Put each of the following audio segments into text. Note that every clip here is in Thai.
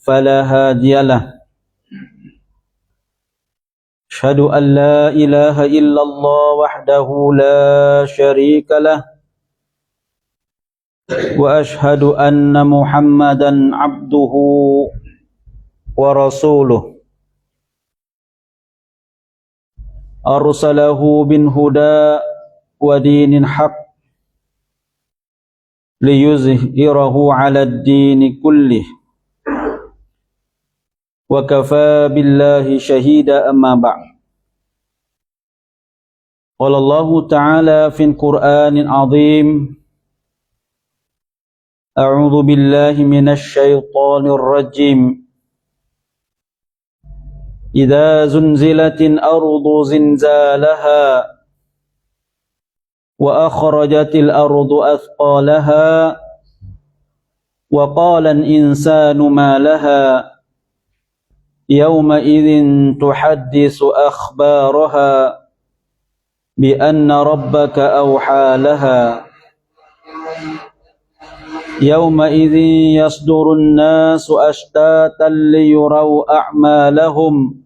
فلا هادي له. أشهد أن لا إله إلا الله وحده لا شريك له. وأشهد أن محمدا عبده ورسوله. أرسله بالهدى ودين الحق ليظهره على الدين كله. وكفى بالله شهيدا أما بعد. قال الله تعالى في القرآن العظيم أعوذ بالله من الشيطان الرجيم. إذا زلزلت الأرض زلزالها وأخرجت الأرض أثقالها وقال الإنسان ما لها يومئذ تحدث أخبارها بأن ربك أوحى لها. يومئذ يصدر الناس أشتاتا ليروا أعمالهم.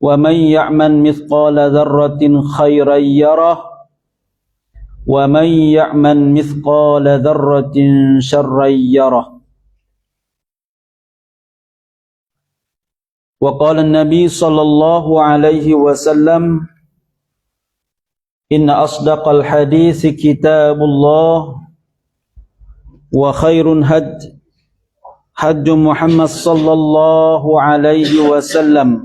ومن يعمل مثقال ذرة خيرا يره. ومن يعمل مثقال ذرة شرا يره. وقال النبي صلى الله عليه وسلم إن أصدق الحديث كتاب الله وخير هد حج محمد صلى الله عليه وسلم.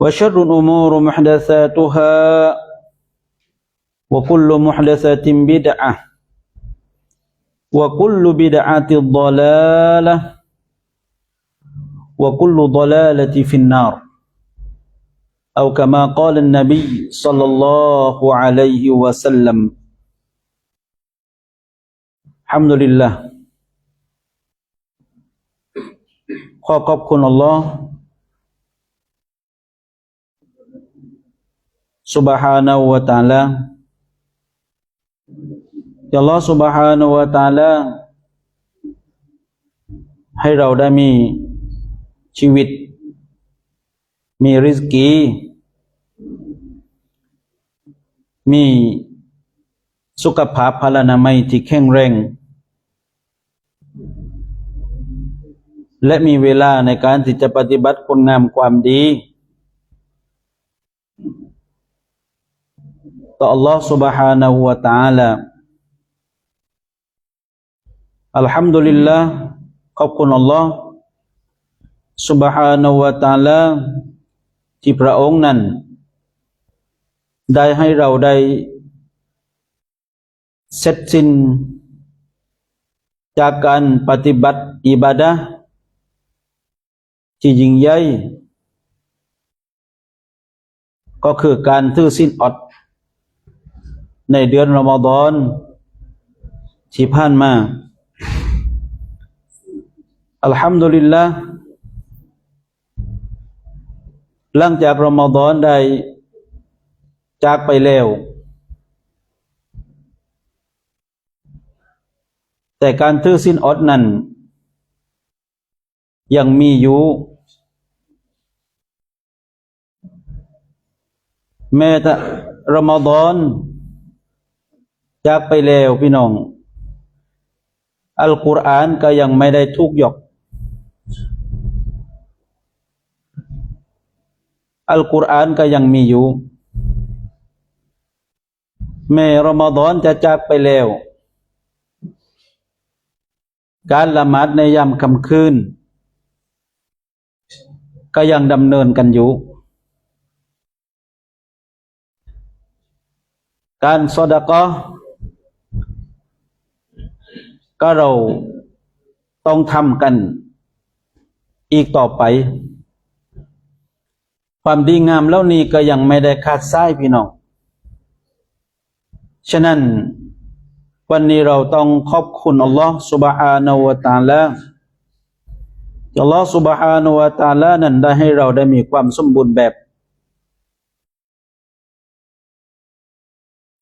وشر الأمور محدثاتها وكل محدثة بدعة وكل بدعة ضلالة. وكل ضلالة في النار أو كما قال النبي صلى الله عليه وسلم الحمد لله ขอขอบคุณอัลลอฮ์ subhanahu wa ta'ala ที่อัลลอฮ์ subhanahu wa ta'ala ให้เราได้มี ชีวิต มีริสกี มีสุขภาพพลานามัยที่แข็งแรง และมีเวลาในการที่จะปฏิบัติคุณงามความดี ต่อ Allah subhanahu wa ta'ala อัลฮัมดุลิลลาห์ขอบคุณ Allah subhanahu wa ta'ala ที่พระองค์นั้น ได้ให้เราได้เสร็จสิ้นจากการปฏิบัติอิบาดะห์ที่ยิ่งใหญ่ก็คือการถือศีลอด ในเดือนรอมฎอนที่ผ่านมาอัลฮัมดุลิลละห หลังจากรอมฎอนได้จากไปแล้ว แต่การถือศีลอดนั้น ยังมีอยู่แม้แต่รอมฎอนจากไปแล้วพี่น้อง อัลกุรอานก็ยังไม่ได้ทุกยก อัลกุรอานก็ยังมีอยู่แม้รอมฎอนจะจากไปแล้ว การละหมาดในยามค่ำคืน ก็ยังดำเนินกันอยู่ การสอดะกอก็เราต้องทำกันอีกต่อไป ความดีงามแล้วนี้ก็ยังไม่ได้ขาดสายพี่น้อง ฉะนั้น วันนี้เราต้องขอบคุณอัลลอฮ์ سبحانه และ تعالى ที่อัลลอฮ์ سبحانه และ تعالى นั้นได้ให้เราได้มีความสมบูรณ์แบบ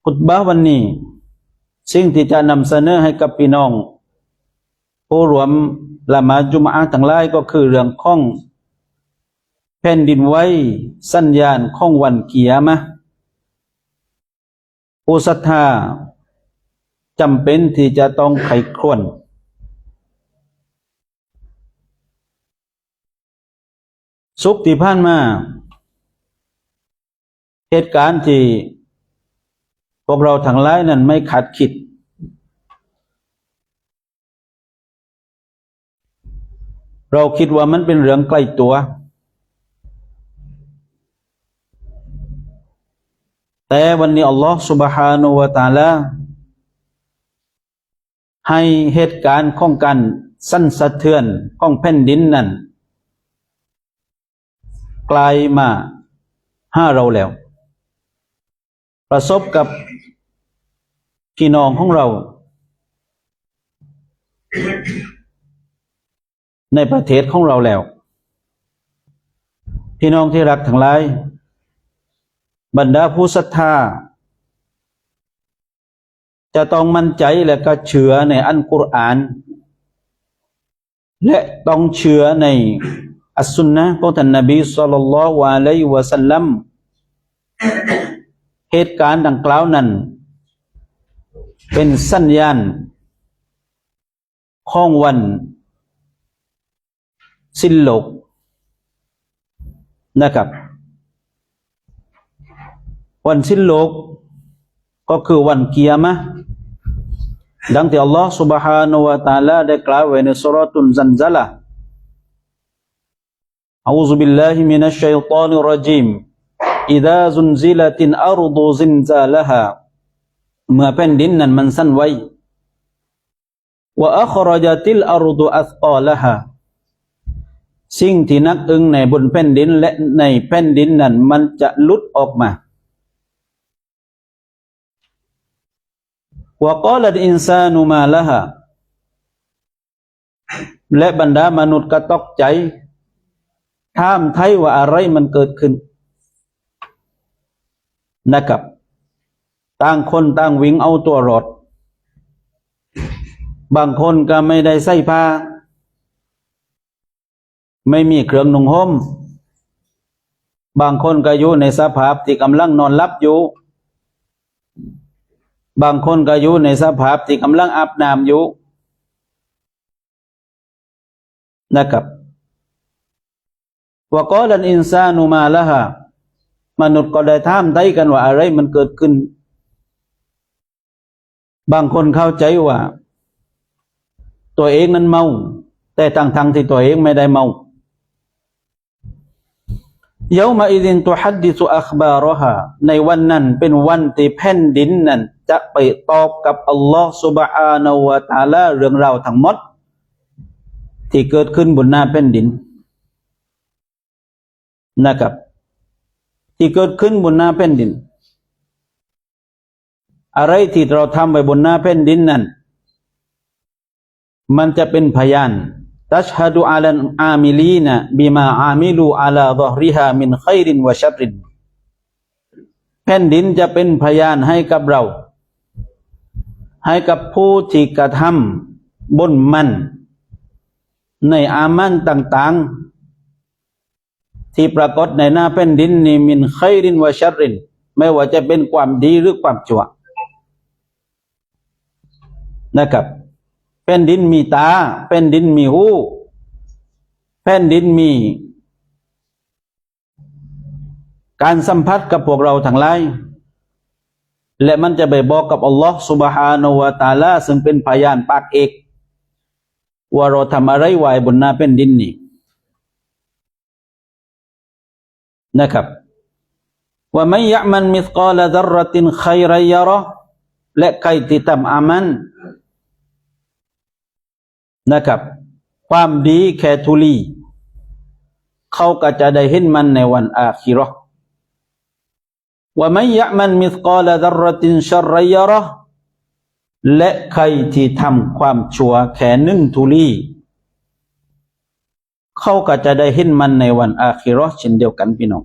ขุตบะห์วันนี้ สิ่งที่จะนำเสนอให้กับพี่น้อง ผู้รวมละหมาดจุมอะห์ทั้งหลายก็คือเรื่องของแ ผ่นดินไหวสัญญาณของวันเกียมะห์ผู้ศรัทธาจำเป็นที่จะต้องไขครวนสุขที่ผ่านมา เหตุการณ์ที่พวกเราทั้งหลายนั้นไม่ขาดคิด เราคิดว่ามันเป็นเรื่องใกล้ตัว แต่วันนี้อัลลอฮฺ سبحانه และ تعالى ให้เหตุการณ์ของการสั่นสะเทือนของแผ่นดินนั้น กลายมาห้าเราแล้ว ประสบกับพี่น้องของเรา ในประเทศของเราแล้ว พี่น้องที่รักทั้งหลาย บรรดาผู้ศรัทธา จะต้องมั่นใจและก็เชื่อในอันกุรอาน และต้องเชื่อในอัสสุนนะของท่านนบีสุลต่านละวะลัยวะสัลลัมเหตุการณ์ดังกล่าวนั้น เป็นสัญญาณของวัน สิ้นโลกนะครับ วันสิ้นโลก ก็คือวันเกียร์มะห์ดังที่อัลลอฮฺ سبحانه และ تعالى ได้กล่าวไว้ในสุรตุนซันซะละ أعوذ بالله من الشيطان الرجيم إذا زلزلت الأرض زلزالها เมื่อแผ่นดินนั้นมันสั่นไหว وأخرجت الأرض أثقالها สิ่งที่นักอึ้งในบนแผ่นดินและในแผ่นดินนั้นมันจะหลุดออกมา วกอลอินซานุมาละฮะและบรรดามนุษย์ก็ตกใจถามไทยว่าอะไรมันเกิดขึ้น นะครับ ต่างคนต่างวิ่งเอาตัวรอด บางคนก็ไม่ได้ใส่ผ้า ไม่มีเครื่องนุ่งห่ม บางคนก็อยู่ในสภาพที่กำลังนอนหลับอยู่ บางคนก็อยู่ในสภาพที่กำลังอาบน้ำอยู่นะครับว่ากอลันอินซานุมาละฮะมนุษย์ก็ได้ถามไทยกันว่าอะไรมันเกิดขึ้น บางคนเข้าใจว่า ตัวเองนั้นเมา แต่ทางทางที่ตัวเองไม่ได้เมาเยามาอิดินตุฮัดดิสุอัคบารฮะในวันนั้นเป็นวันที่แผ่นดินนั้น จะไปตอบกับอัลลอฮ์สุบะนาวะตาละเรื่องราวทั้งหมด ที่เกิดขึ้นบนหน้าแผ่นดินนะครับ ที่เกิดขึ้นบนหน้าแผ่นดิน อะไรที่เราทำไปบนหน้าแผ่นดินนั้น มันจะเป็นพยานตัชฮะดูอาลันอามิลีนะบีมาอามิลูอาลาดอริฮามินไครินวะชับรินแผ่นดินจะเป็นพยานให้กับเรา ให้กับผู้ที่กระทำบนมัน ในอามันต่าง ๆ ที่ปรากฏในหน้าแผ่นดินนี้มินไครินวะชัริน ไม่ว่าจะเป็นความดีหรือความชั่วนะครับแผ่นดินมีตาแผ่นดินมีหูแผ่นดินมี การสัมผัสกับพวกเราทั้งหลาย และมันจะไปบอกกับอัลลอฮ์สุบฮานาวะตาลาซึ่งเป็นพยานปากเอกว่าเราทำอะไรไว้บนหน้าเป็นดินนี่นะครับว่าไม่ยะมันมิสกาลดรตินใครไยรอและใครติดตามอามันนะครับ ความดีแค่ทุลี เขาก็จะได้เห็นมันในวันอาคิรอ ว่าไม่ยะมันมิสกาลดรตินชัรยระห์และใครที่ทำความชั่วแค่หนึ่งทุลี เขาก็จะได้เห็นมันในวันอาคิเราะห์เช่นเดียวกันพี่น้อง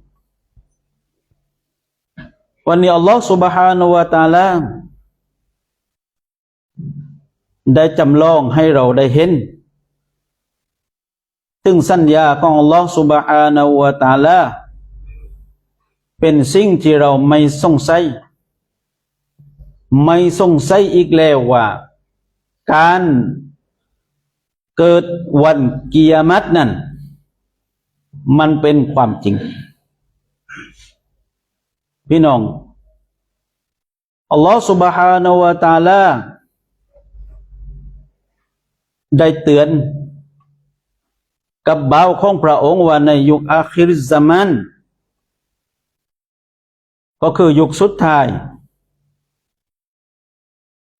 วันนี้อัลลอฮฺ سبحانه และ تعالى ได้จำลองให้เราได้เห็น ซึ่งสัญญาของอัลลอฮฺ سبحانه และ تعالى เป็นสิ่งที่เราไม่สงสัย ไม่สงสัยอีกแล้วว่า การเกิดวันกิยามัตนั้น มันเป็นความจริง พี่น้อง อัลลอฮฺ سبحانه และ تعالى ได้เตือน กับบ่าวของพระองค์ว่าในยุคอาคิริซามัน ก็คือยุคสุดท้าย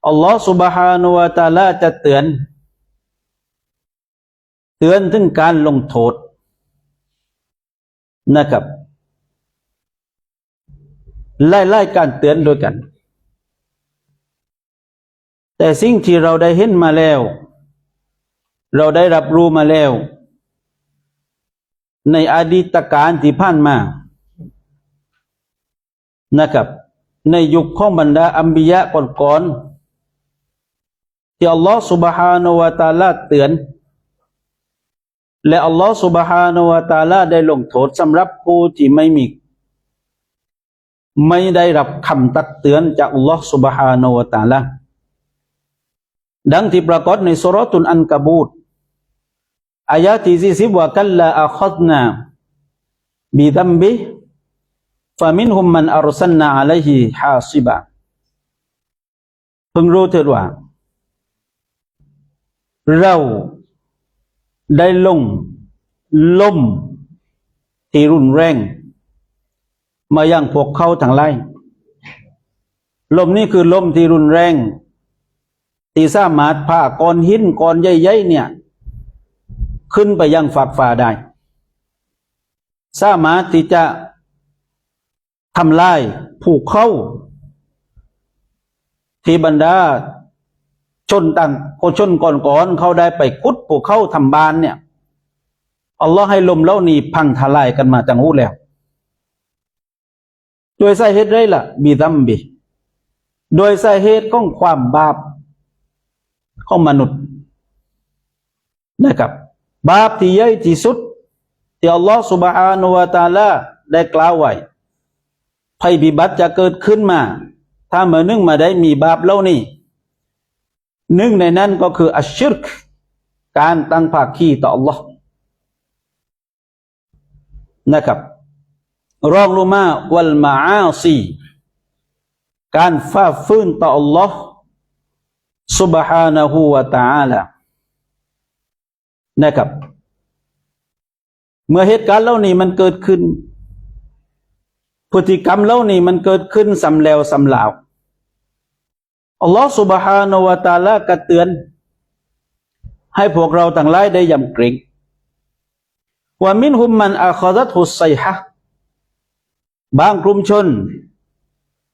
อัลลอฮฺสุบฮานุวาตาลาจะเตือน เตือนถึงการลงโทษนะครับไล่ไล่การเตือนด้วยกัน แต่สิ่งที่เราได้เห็นมาแล้ว เราได้รับรู้มาแล้ว ในอดีตการที่ผ่านมา นะครับ ในยุคของบรรดาอัมบิยะก่อนๆที่อัลลอฮฺ سبحانه และ تعالى เตือน และอัลลอฮฺ سبحانه และ تعالى ได้ลงโทษสำหรับผู้ที่ไม่มี ไม่ได้รับคำตักเตือนจากอัลลอฮฺ سبحانه และ تعالى ดังที่ปรากฏในสุรตุนอันกบูตอายะที่สี่สิบว่ากัลลาอัคดนาบิดัมบิ ฟามินฮุมมันอารสันนาอะลัยฮิฮาซิบะเพิ่งรู้เถิดว่า เราได้ลงลมที่รุนแรง มายังพวกเขาทั้งหลายลมนี่คือลมที่รุนแรงที่สามารถพาก้อนหินก้อนใหญ่ๆเนี่ย ขึ้นไปยังฝักฝ่าได้ สามารถที่จะ ทำลายผูกเข้า ที่บรรดาชนต่างคนชนก่อนๆเขาได้ไปคุดผูกเข้าทำบ้านเนี่ยอัลลอฮ์ให้ลมเล่านี้พังทลายกันมาจังหู้แล้วโดยสาเหตุไรล่ะบีดัมบีโดยสาเหตุของความบาปของมนุษย์นะครับ บาปที่ใหญ่ที่สุดที่อัลลอฮ์สุบฮานุวาตาลาได้กล่าวไว้ ภัยพิบัติจะเกิดขึ้นมา ถ้าเมื่อนึงมาได้มีบาปเล่านี้หนึ่งในนั้นก็คืออัชชิรกการตั้งภาคีต่ออัลลอฮ์นะครับ รองลงมาวัลมาอาซีการฝ่าฝืนต่ออัลลอฮ์ سبحانه และ تعالى นะครับ เมื่อเหตุการณ์เหล่านี้มันเกิดขึ้น พฤติกรรมเหล่านี้มันเกิดขึ้นสำแล้วสำหลาวอัลลอฮฺสุบฮานาวะตาลากระเตือน ให้พวกเราต่างหลายได้ยำเกรงว่ามินหุมมันอาคอรัตฮุสไซฮะบางกลุ่มชน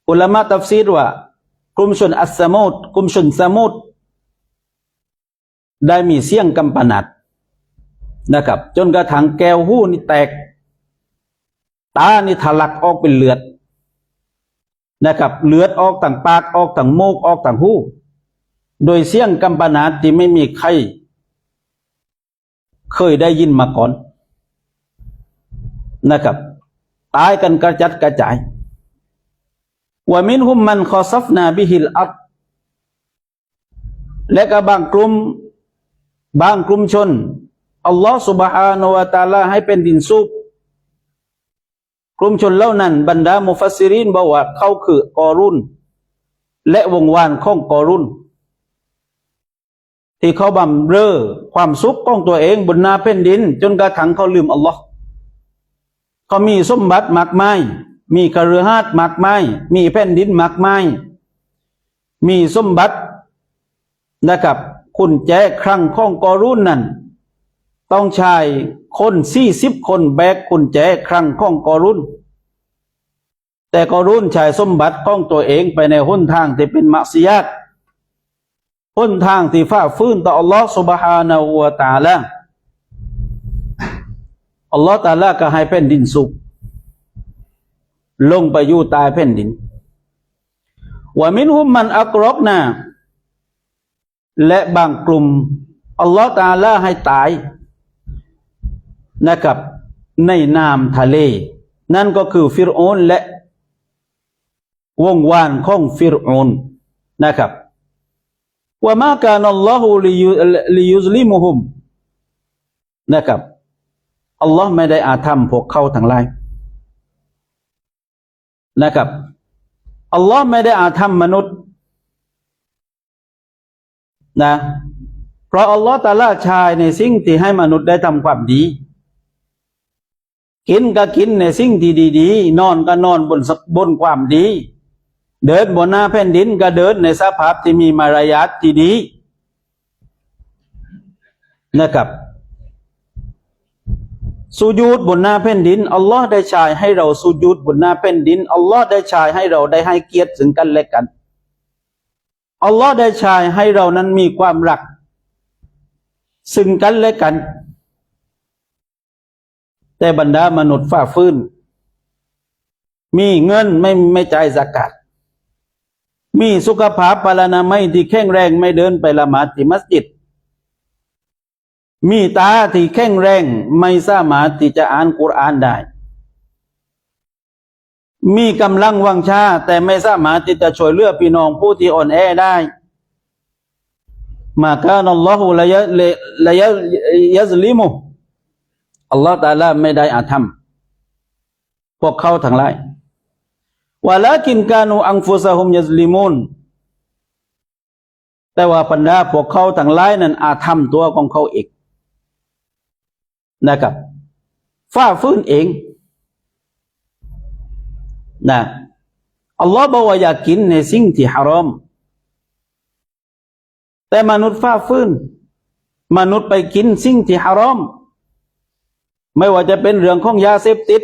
อุลามะตัฟซีดว่ากลุ่มชนอัสมุตกลุ่มชนสมุตได้มีเสียงกำปนัดนะครับ จนกระถางแก้วหู้นี่แตก ตานี่ทลักออกเป็นเลือดนะครับ เลือดออกต่างปากออกต่างโมกออกต่างหูโดยเสียงกำปนาที่ไม่มีใครเคยได้ยินมาก่อนนะครับ ตายกันกระจัดกระจายว่ามินหุมมันคอซัฟนาบิฮิลอัตและก็บางกลุ่มบางกลุ่มชน อัลลอฮฺสุบฮานาวะตาลาให้เป็นดินซูบ กลุ่มชนเหล่านั้น บรรดามุฟัสซิรินบอกว่าเขาคือกอรุนและวงวานของกอรุนที่เขาบำเรอความสุขของตัวเองบนนาแผ่นดิน จนกระทั่งเขาลืมอัลลอฮ์เขามีสมบัติมากมาย มีคฤหาสน์มากมาย มีแผ่นดินมากมาย มีสมบัตินะครับ คุณแจครั้งของกอรุนนั้น ต้องชายคนสี่สิบคนแบกกุญแจครั้งข้องกอรุ่น แต่กอรุ่นชายสมบัติของตัวเองไปในหุ้นทางที่เป็นมัซยิดหุ้นทางที่ฟ้าฟื้นต่ออัลลอฮฺสุบฮานาวะตาละอัลลอฮฺตาละก็ให้แผ่นดินสุกลงไปอยู่ตายแผ่นดินว่ามินหุมมันอักรอกนะและบางกลุ่มอัลลอฮฺตาละให้ตาย นะครับ ในน้ำทะเล นั่นก็คือฟิรโอนและวงวานของฟิรโอนนะครับว่ามาการอัลลอฮฺลิยุซลิมุฮุมนะครับอัลลอฮ์ไม่ได้อาธรรมพวกเขาทั้งหลายนะครับอัลลอฮ์ไม่ได้อาธรรมมนุษย์นะเพราะอัลลอฮ์ตาลาชายในสิ่งที่ให้มนุษย์ได้ทำความดี กินก็กินในสิ่งที่ดีๆ นอนก็นอนบนบนความดี เดินบนหน้าแผ่นดินก็เดินในสภาพที่มีมารยาทที่ดีนะครับสุญูดบนหน้าแผ่นดินอัลลอฮ์ได้ชายให้เราสุญูดบนหน้าแผ่นดินอัลลอฮ์ได้ชายให้เราได้ให้เกียรติถึงกันและกันอัลลอฮ์ได้ชายให้เรานั้นมีความรักซึ่งกันและกัน แต่บรรดามนุษย์ฝ่าฟื้น มีเงินไม่ไม่จ่ายสกัดมีสุขภาพพลานามัยที่แข็งแรงไม่เดินไปละหมาดที่มัสยิด มีตาที่แข็งแรงไม่สามารถที่จะอ่านกุรอานได้ มีกำลังวังชา แต่ไม่สามารถที่จะช่วยเหลือพี่น้องผู้ที่อ่อนแอได้ มาการัลลอฮฺละยะละยะยัซลิมุ อัลลอฮฺตาลาไม่ได้อาธรรม พวกเขาทั้งหลายวาลากินกานูอังฟุซะฮุมยัซลิมุนแต่ว่าบรรดาพวกเขาทั้งหลายนั้นอาธรรมตัวของเขาเองนะครับฝ้าฟื้นเองนะอัลลอฮ์บอกว่าอยากินในสิ่งที่ฮารอม แต่มนุษย์ฝ้าฟื้น มนุษย์ไปกินสิ่งที่ฮารอม ไม่ว่าจะเป็นเรื่องของยาเสพติด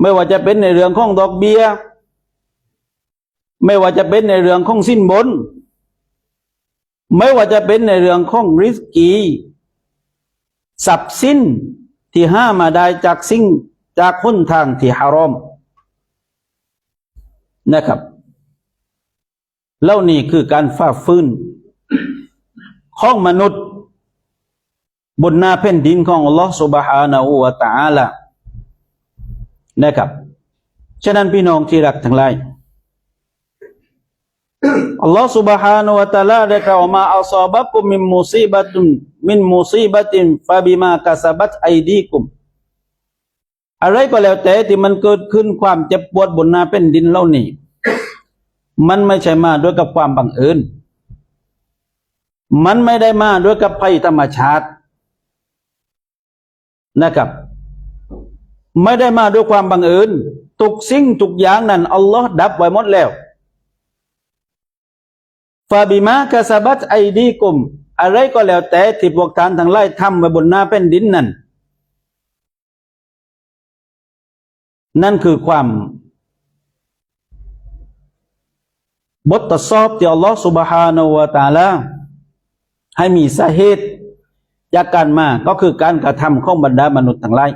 ไม่ว่าจะเป็นในเรื่องของดอกเบี้ย ไม่ว่าจะเป็นในเรื่องของสิ้นบน ไม่ว่าจะเป็นในเรื่องของริสกีทรัพย์สินที่ห้ามาได้จากสิ่งจากหุนทางที่ฮารอมนะครับเล่านี่คือการฝ่าฟื้นของมนุษย์ บนหน้าแผ่นดินของอัลลอฮฺ سبحانه และ تعالى นะครับฉะนั้นพี่น้องที่รักทั้งหลายอัลลอฮฺ سبحانه และ تعالى ได้กล่าวมาอัลซาบะกุมิมมุซีบะตุนมินมุซีบะตินฟาบิมากาซาบัตไอดีกุมอะไรก็แล้วแต่ที่มันเกิดขึ้นความเจ็บปวดบนหน้าเป็นดินเล่านี่มันไม่ใช่มาด้วยกับความบังเอิญมันไม่ได้มาด้วยกับภัยธรรมชาติ นะครับ ไม่ได้มาด้วยความบังเอิญทุกสิ่งทุกอย่างนั้นอัลลอฮ์ดับไว้หมดแล้วฟาบิมากาซาบัตไอดีกุมอะไรก็แล้วแต่ที่พวกท่านทั้งหลายทำไว้บนหน้าแผ่นดินนั้นนั่นคือความ บททดสอบที่อัลลอฮฺ سبحانه และ تعالى ให้มีสาเหตุ จากการมาก็คือการกระทำของบรรดามนุษย์ทั้งหลาย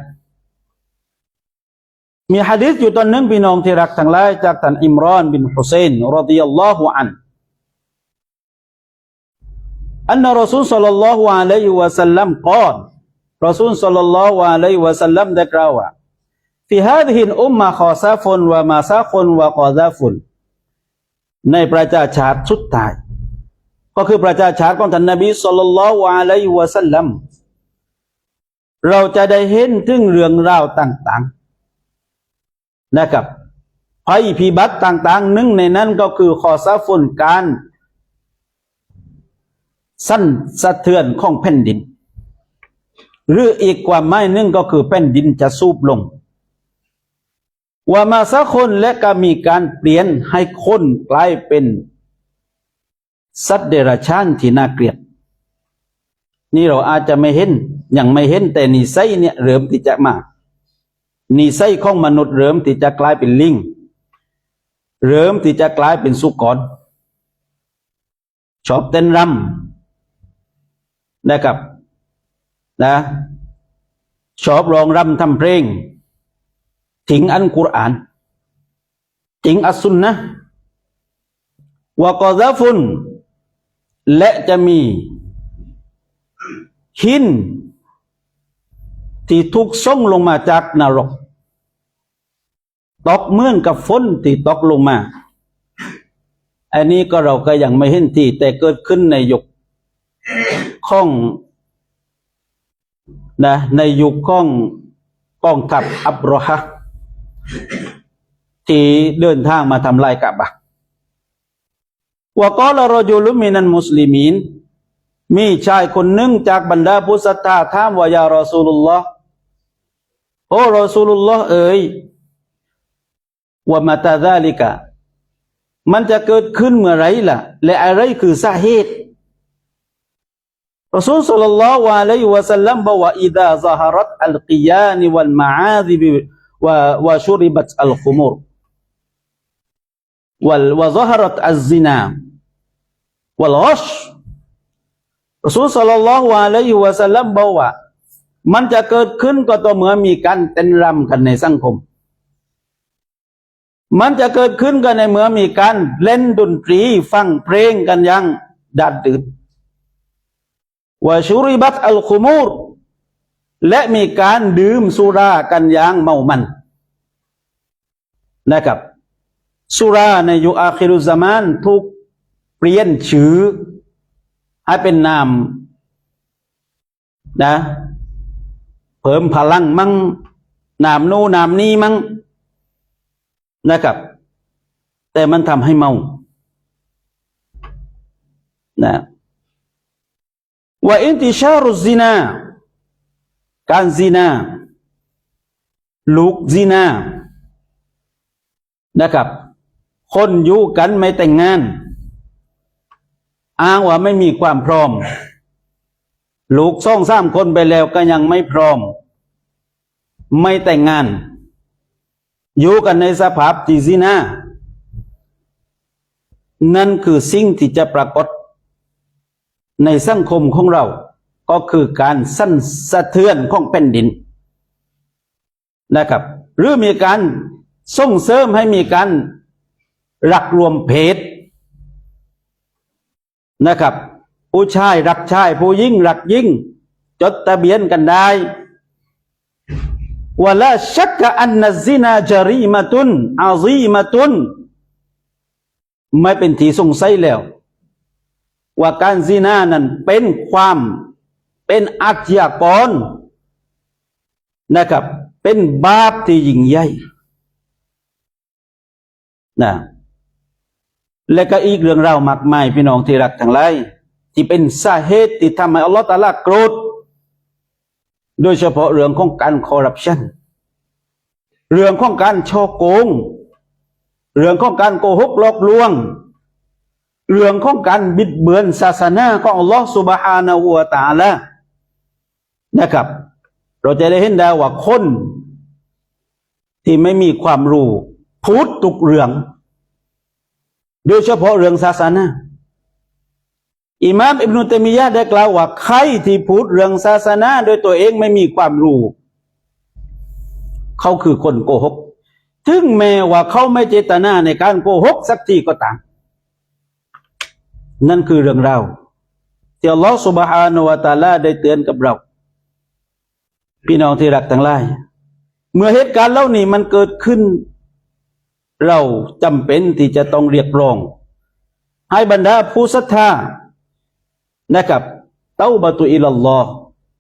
มีฮะดิษอยู่ตอนนึงพี่น้องที่รักทั้งหลายจากท่านอิมรอนบินฮุเซนรดิยัลลอฮุอัน أن رسول صلى الله عليه وسلم قال رسول صلى الله عليه وسلم ได้กล่าวว่า في هذه الأمة خساف ومساخ وقذاف ในประชาชาติสุดท้าย ก็คือประชาชาติของท่านนบีสุลต่านละอะลัยวะสัลลัมเราจะได้เห็นถึงเรื่องราวต่างๆนะครับภัยพิบัติต่างๆหนึ่งในนั้นก็คือขอซาฟุนการสั้นสะเทือนของแผ่นดิน หรืออีกความหมายหนึ่งก็คือแผ่นดินจะสูบลงว่ามาสักคนและก็มีการเปลี่ยนให้คนกลายเป็น สัตว์เดรัจฉานที่น่าเกลียด นี่เราอาจจะไม่เห็นยังไม่เห็นแต่นิสัยเนี่ยเริ่มที่จะมานิสัยของมนุษย์เริ่มที่จะกลายเป็นลิงเริ่มที่จะกลายเป็นสุกรชอบเต้นรำนะครับนะชอบร้องรำทำเพลงทิ้งอันกุรอานทิ้งอัสซุนนะวะกอซาฟุน และจะมีหินที่ถูกส่งลงมาจากนรก ตกเมือนกับฝนที่ตกลงมา อันนี้ก็เราก็ยังไม่เห็นที่ แต่เกิดขึ้นในยุคข้องนะในยุคข้องกองทัพอับรอฮะที่เดินทางมาทำลายกะบะ วกอลรจุลุมินันมุสลิมีนมีชายคนหนึ่งจากบรรดาผู้ศรัทธาถามว่ายารอซูลุลลอฮ์โอ้รอซูลุลลอฮ์เอ๋ยว่ามาตาซาลิกะ มันจะเกิดขึ้นเมื่อไรล่ะ และอะไรคือสาเหตุรอซูลสัลลัลลอฮุอะลัยฮิวะสัลลัมบอกว่าอิดาซะฮารัตอัลกิยานิวัลมะอาซิบวะวะชุริบัตอัลขุมุร wal wa zaharat az-zina wal ghash รอซู วลสัลลัลลอฮุอะลัยฮิวะสัลลัมบอกว่ามันจะเกิดขึ้นก็ต่อเมื่อมีการเต้นรำกันในสังคม มันจะเกิดขึ้นกันในเมื่อมีการเล่นดนตรีฟังเพลงกันย่งดัดดื่นวะชุริบัตอัลคุมูรและมีการดื่มสุรากันอย่างเมามันนะครับสุราในยุคอาคิรุซามานถูก เปลี่ยนชื่อให้เป็นนามนะ เพิ่มพลังมั่งนามโน้นามนี้มั่งนะครับ แต่มันทำให้เมานะว่าอินติชารุซินา การซินา ลูกซินา นะครับ คนอยู่กันไม่แต่งงาน อ้างว่าไม่มีความพร้อม ลูกซ่องสามคนไปแล้วก็ยังไม่พร้อม ไม่แต่งงาน อยู่กันในสภาพที่ซินานั่นคือสิ่งที่จะปรากฏ ในสังคมของเรา ก็คือการสั่นสะเทือนของแผ่นดินนะครับ หรือมีการส่งเสริมให้มีการรักรวมเพศ นะครับ ผู้ชายรักชาย ผู้ยิ่งรักยิ่งจดทะเบียนกันได้วะลาชักอันนัซินาจารีมาตุนอาซีมาตุนไม่เป็นที่สงสัยแล้ว ว่าการซินานั้นเป็นความเป็นอาชญากรนะครับ เป็นบาปที่ยิ่งใหญ่นะ และก็อีกเรื่องราวมากมายพี่น้องที่รักทั้งหลายที่เป็นสาเหตุที่ทำให้อัลลอฮฺตาลาโกรธ โดยเฉพาะเรื่องของการคอร์รัปชันเรื่องของการช่อโกง เรื่องของการโกหกหลอกลวง เรื่องของการบิดเบือนศาสนาของอัลลอฮฺสุบฮานาหัวตาละนะครับ เราจะได้เห็นได้ว่าคน ที่ไม่มีความรู้พูดตุกเรื่อง โดยเฉพาะเรื่องศาสนาอิมามอิบนุตัยมียะได้กล่าวว่าใครที่พูดเรื่องศาสนาโดยตัวเองไม่มีความรู้เขาคือคนโกหก ถึงแม้ว่าเขาไม่เจตนาในการโกหกสักทีก็ตาม นั่นคือเรื่องราวที่อัลลอฮฺสุบฮานวะตาลาได้เตือนกับเรา พี่น้องที่รักทั้งหลาย เมื่อเหตุการณ์เหล่านี้มันเกิดขึ้น เราจำเป็นที่จะต้องเรียกร้อง ให้บรรดาผู้ศรัทธานะครับเต้าบะตุอิลลอฮ์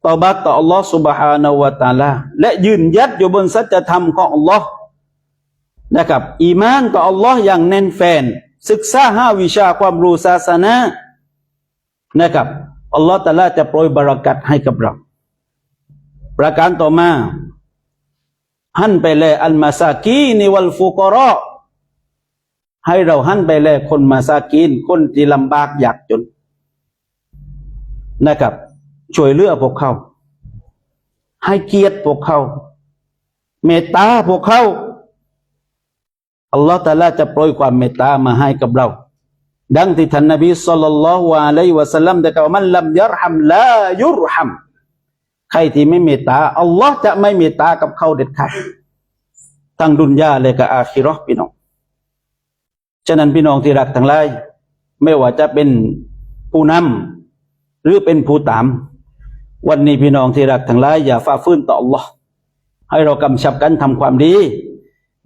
ตอบัตต่ออัลลอฮ์ سبحانه และ تعالى และยืนยัดอยู่บนสัจธรรมของอัลลอฮ์นะครับ อีมานต่ออัลลอฮ์อย่างแน่นแฟน ศึกษาห้าวิชาความรู้ศาสนานะครับอัลลอฮ์ตะลาจะโปรยบารักัตให้กับเรา ประการต่อมา หันไปแลอัลมาซากีนิวัลฟุกรอ ให้เราหันไปแลคนมาซากีนคนที่ลำบากยากจนนะครับ ช่วยเหลือพวกเขา ให้เกียรติพวกเขา เมตตาพวกเขาอัลลอฮฺตาลาจะโปรยความเมตตามาให้กับเรา ดังที่ท่านนบีสุลต่านละฮ์อะลัยวะสัลลัมได้กล่าวมันลัมยัรฮัมลายุรฮัมใครที่ไม่เมตตาอัลลอฮ์จะไม่เมตตากับเขาเด็ดขาดทั้งดุนยาและก็อาคิราะห์พี่น้อง ฉะนั้นพี่น้องที่รักทั้งหลาย ไม่ว่าจะเป็นผู้นำหรือเป็นผู้ตาม วันนี้พี่น้องที่รักทั้งหลายอย่าฝ่าฝืนต่อ Allah ให้เรากำชับกันทำความดี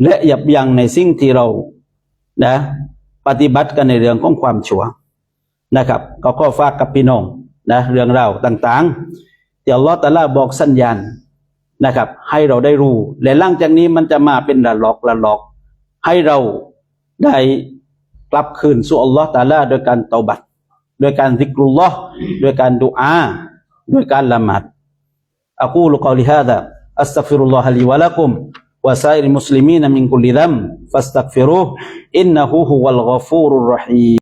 และหยับยั้งในสิ่งที่เรานะปฏิบัติกันในเรื่องของความชั่วนะครับ ก็ขอฝากกับพี่น้องนะเรื่องราวต่างๆที่อัลลอฮฺตะอาลาบอกสัญญาณนะครับ ให้เราได้รู้ และหลังจากนี้มันจะมาเป็นระลอกระลอก ให้เราได้ กลับคืนสู่อัลลอฮฺตะอาลาโดยการเตาบัตโดยการซิกรุลลอฮ์โดยการดุอาโดยการละหมาด أقول قولي هذا أستغفر الله لي ولكم وسائر المسلمين من كل ذنب فاستغفروه إنه هو الغفور الرحيم